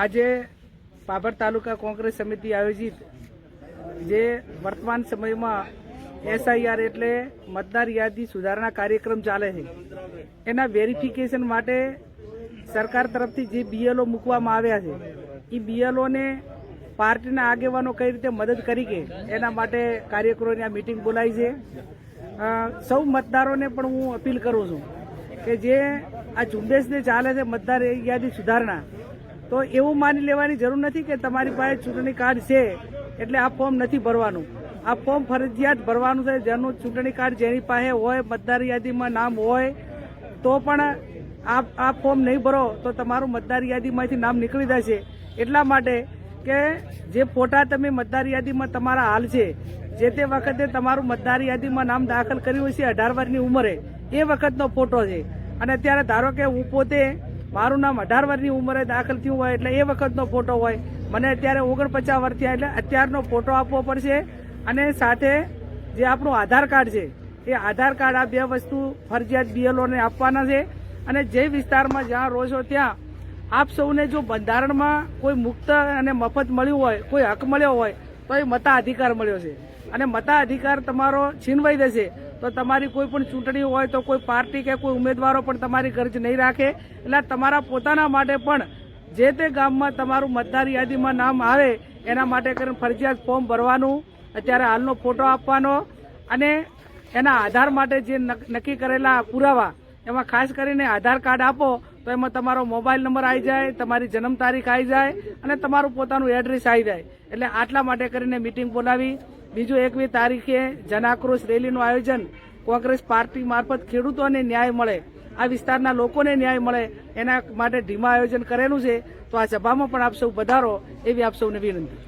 આજે પાભર તાલુકા કોંગ્રેસ સમિતિ આયોજિત જે વર્તમાન સમયમાં એસઆઈઆર એટલે મતદાર યાદી સુધારણા કાર્યક્રમ ચાલે છે. એના વેરિફિકેશન માટે સરકાર તરફથી જે બીએલઓ મૂકવામાં આવ્યા છે એ બીએલઓને પાર્ટીના આગેવાનો કઈ રીતે મદદ કરી કે, એના માટે કાર્યકરોની આ મિટિંગ બોલાવી છે. સૌ મતદારોને પણ હું અપીલ કરું છું કે જે આ ઝુંબેશને ચાલે છે મતદાર યાદી સુધારણા તો એવું માની લેવાની જરૂર નથી કે તમારી પાસે ચૂંટણી કાર્ડ છે, એટલે આ ફોર્મ નથી ભરવાનું. આ ફોર્મ ફરજિયાત ભરવાનું છે, જેનું ચૂંટણી કાર્ડ જેની પાસે હોય, મતદાર યાદીમાં નામ હોય, તો પણ આ આ ફોર્મ નહીં ભરો, તો તમારું મતદાર યાદીમાંથી નામ નીકળી જશે. એટલા માટે કે જે ફોટા તમે મતદાર યાદીમાં તમારા હાલ છે, જે તે વખતે તમારું મતદાર યાદીમાં નામ દાખલ કર્યું છે અઢાર વર્ષની ઉંમરે, એ વખતનો ફોટો છે. અને અત્યારે ધારો કે હું પોતે મારું નામ અઢાર વર્ષની ઉંમરે દાખલ થયું હોય એટલે એ વખતનો ફોટો હોય. મને અત્યારે ઓગણપચાસ વર્ષ થયા એટલે અત્યારનો ફોટો આપવો પડશે. અને સાથે જે આપણું આધાર કાર્ડ છે, એ આધાર કાર્ડ આ બે વસ્તુ ફરજિયાત બીએલઓને આપવાના છે. અને જે વિસ્તારમાં જ્યાં રહો છો ત્યાં આપ સૌને જો બંધારણમાં કોઈ મુક્ત અને મફત મળ્યું હોય, કોઈ હક મળ્યો હોય, તો એ મતાધિકાર મળ્યો છે. અને મતાધિકાર તમારો છીનવાઈ જશે તો તમારી કોઈ પણ ચૂંટણી હોય તો કોઈ પાર્ટી કે કોઈ ઉમેદવારો પણ તમારી ગરજ નહીં રાખે. એટલે તમારા પોતાના માટે પણ જે તે ગામમાં તમારું મતદાર યાદીમાં નામ આવે, એના માટે કરીને ફરજિયાત ફોર્મ ભરવાનું, અત્યારે હાલનો ફોટો આપવાનો અને એના આધાર માટે જે નક- નક્કી કરેલા પુરાવા, એમાં ખાસ કરીને આધાર કાર્ડ આપો, તો એમાં તમારો મોબાઈલ નંબર આવી જાય, તમારી જન્મ તારીખ આવી જાય અને તમારું પોતાનું એડ્રેસ આવી જાય. એટલે આટલા માટે કરીને મિટિંગ બોલાવી. બીજું એકવી તારીખે જનાક્રોશ રેલીનું આયોજન કોંગ્રેસ પાર્ટી મારફત ખેડૂતોને ન્યાય મળે, આ વિસ્તારના લોકોને ન્યાય મળે, એના માટે ધીમા આયોજન કરેલું છે. તો આ સભામાં પણ આપ સૌ વધારો એવી આપ સૌને વિનંતી.